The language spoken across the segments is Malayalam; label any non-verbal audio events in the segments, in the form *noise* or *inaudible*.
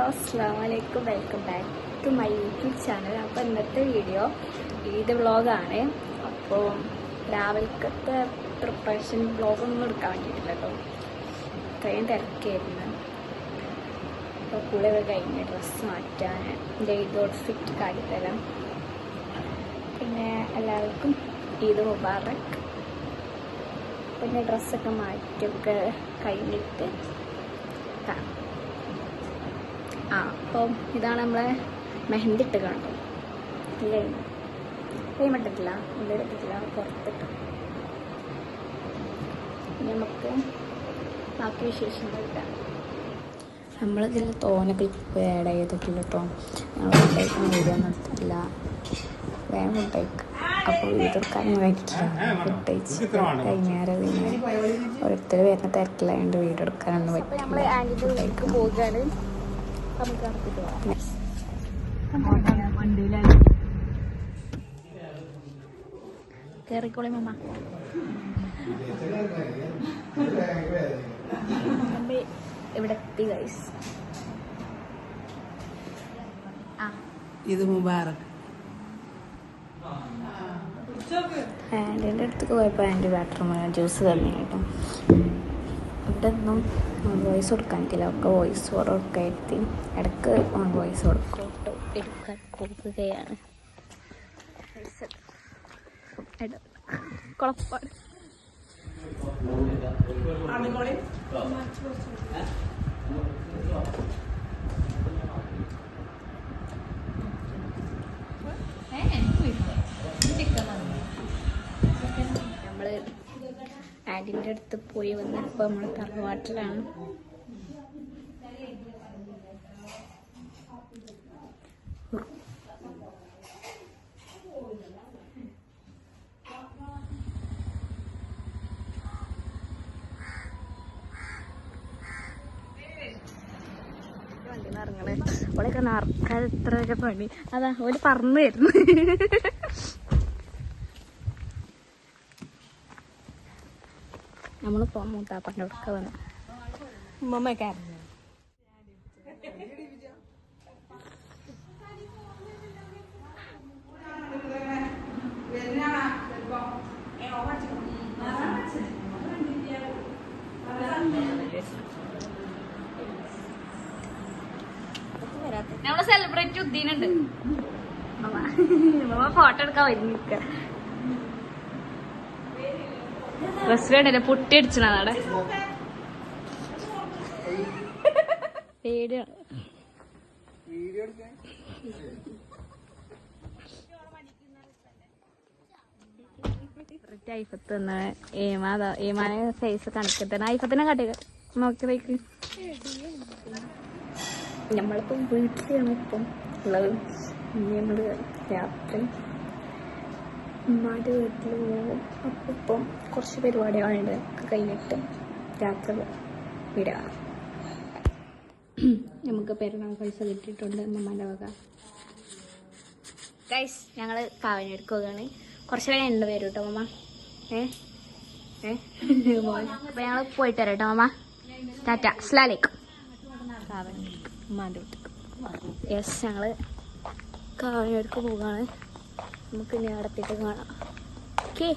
ഹലോ അസ്സാം വലൈക്കും welcome back to my YouTube channel. അപ്പോൾ ഇന്നത്തെ വീഡിയോ ഈദ് വ്ളോഗാണ്. അപ്പോൾ രാവിലത്തെ പ്രിപ്പറേഷൻ വ്ളോഗൊന്നും എടുക്കാൻ വേണ്ടിയിട്ടില്ല കേട്ടോ. ഇത്രയും തിരക്കായിരുന്നു. അപ്പോൾ കൂടെയൊക്കെ കഴിഞ്ഞ് ഡ്രസ്സ് മാറ്റാൻ എന്റെ ഈദ് ഔട്ട്ഫിറ്റ് കാട്ടിത്തരാം പിന്നെ എല്ലാവർക്കും ഈദ് മുബാറക്. പിന്നെ ഡ്രസ്സൊക്കെ മാറ്റിയൊക്കെ കഴിഞ്ഞിട്ട് കാണാം ആ അപ്പം ഇതാണ് നമ്മളെ മെഹന്തി ഇട്ട് കണ്ടു ഇല്ലേ ക്രീം ഇട്ടിട്ടില്ല ഉള്ളിൽ ഇട്ടിട്ടില്ല പുറത്തിട്ട്. നമുക്ക് ബാക്കി വിശേഷങ്ങൾ കിട്ടാം നമ്മളിതിൽ തോനെ ക്ലിപ്പ് ആഡ് ചെയ്തിട്ടില്ല കേട്ടോ ഞങ്ങൾ വീഡിയോ നടത്തില്ല വേഗം ഫുഡേക്ക് അപ്പോൾ വീഡിയോ പറ്റില്ല കഴിഞ്ഞിട്ടില്ല ഫുഡ് കഴിച്ച് കഴിഞ്ഞാൽ പിന്നെ ഓരോരുത്തർ വരുന്ന തിരക്കിലായതുകൊണ്ട് വീഡിയോ എടുക്കാനൊന്നും പറ്റില്ല. വീട്ടിലേക്ക് പോവുകയാണ്. നമുക്ക് നടത്തിട്ട് പോകാം കയറിക്കോളി മമ്മ നമ്മ ഇവിടെ എത്തി ഗൈസ് ഇത് മുബാറക്. ആന്റീന്റെ അടുത്തേക്ക് പോയപ്പോൾ ആന്റി ബാറ്ററി ജ്യൂസ് തന്നെ കേട്ടോ. ഇവിടെ ഒന്നും വോയിസ് കൊടുക്കാൻ പറ്റില്ല ഒക്കെ വോയിസ് ഓറൊക്കെ ഒക്കെ എത്തി ഇടയ്ക്ക് ഓൺ വോയിസ് കൊടുക്കും ഫോട്ടോ എടുക്കാൻ കൊടുക്കുകയാണ് കുഴപ്പമാണ് ആന്റിന്റെ അടുത്ത് പോയി വന്നപ്പോൾ നമ്മൾ തറവാട്ടിലാണ്. ഇറങ്ങണേ അവളൊക്കെ നറക്കാൻ എത്ര പണി. അതാ ഒരു പറഞ്ഞു പറന്നു വരുന്നു നമ്മളിപ്പോ മൂത്താപ്പന്റെ അടുക്ക വന്നു. ഉമ്മമ്മയൊക്കെ നമ്മൾ സെലിബ്രേറ്റ് ഉദ്ദീനുണ്ട്. ഫോട്ടോ എടുക്കാൻ വരുന്നിക്ക ബസ് വേണ്ടല്ലേ പൊട്ടി അടിച്ചണാടെ പേടിയാണ്. ഐഫത്ത് ഏമാതാ ഏമാനെ ഫേസ് കണക്കത്തന്നെ ഐഫത്തിനെ കാട്ടി നോക്കിയതേക്ക് നമ്മളിപ്പം വീട്ടിലാണ് ഇപ്പം ഉള്ളത്. ഇനി നമ്മൾ രാത്രി ഉമ്മാന്റെ വീട്ടിൽ പോകും. അപ്പം ഇപ്പം കുറച്ച് പരിപാടികളുണ്ട് ഒക്കെ കഴിഞ്ഞിട്ട് രാത്രി വിടുക നമുക്ക് പെരുന്നാൾ പൈസ കിട്ടിയിട്ടുണ്ട് ഉമ്മമാന്റെ വക. ഗൈസ് ഞങ്ങൾ കാവനെടുക്ക് പോവുകയാണ് കുറച്ച് പേര് ഉണ്ട് പേര് കേട്ടോ മമ്മ ഏ? ഏ? അപ്പം ഞങ്ങൾ പോയിട്ട് വരാം കേട്ടോ മമ്മ ടാറ്റ അസ്ലാലേക്കും കാവനെടുക്ക് ഉമ്മാന്റെ വീട്ടിലേക്ക് യെസ് ഞങ്ങൾ കാവനെടുക്ക് പോവുകയാണ് നമുക്ക് ഇനി അടത്തിട്ട് കാണാം. ഓക്കേ.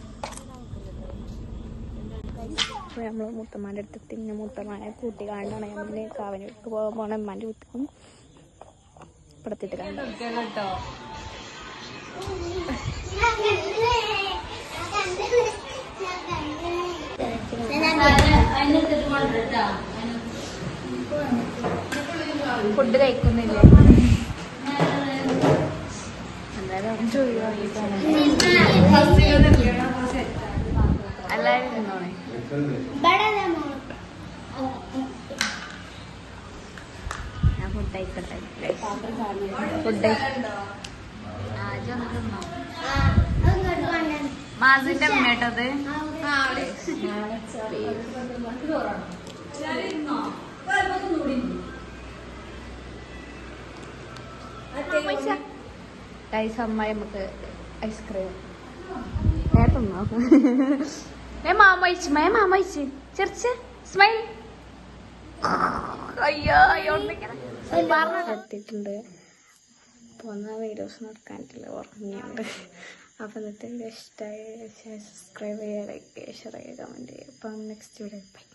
അപ്പോൾ നമ്മൾ മുത്തമ്മാന്റെ അടുത്ത് പിന്നെ മുത്തമ്മാനെ കൂട്ടി കാണാണ് നമ്മൾ കാവനെടുക്ക് പോകാൻ പോണ ഉമ്മാന്റെ വീട്ടിൽ പടത്തിട്ട് കാണാം. കേട്ടോ ഫുഡ് കഴിക്കുന്നില്ലേ? എന്തായാലും എല്ലാവരും തിന്നോണേ ഞാൻ ഫുഡ് കഴിക്കട്ടെ ഫുഡ് ആദ്യം ഒന്ന് തിന്നോ മാസിന്റെ അമ്മേട്ടത് ഗൈസ് അമ്മായി നമുക്ക് ഐസ്ക്രീം ഏട്ടന്നോ *laughs* ഏ മാമ അയച്ചു മേ മാമ അയച്ചു ചെറിച്ച് സ്മൈൽ അയ്യോ അയ്യോ എത്തിയിട്ടുണ്ട് പോകുന്ന വീഡിയോസ് നടക്കാനില്ല ഉറങ്ങിയുണ്ട്. അപ്പൊ എന്നിട്ട് വീഡിയോ ഇഷ്ടമായി സബ്സ്ക്രൈബ് ചെയ്യുക ലൈക്ക് ചെയ്യുക ഷെയർ ചെയ്യുക കമന്റ് ചെയ്യുക അപ്പം നെക്സ്റ്റ് വീഡിയോ ബൈ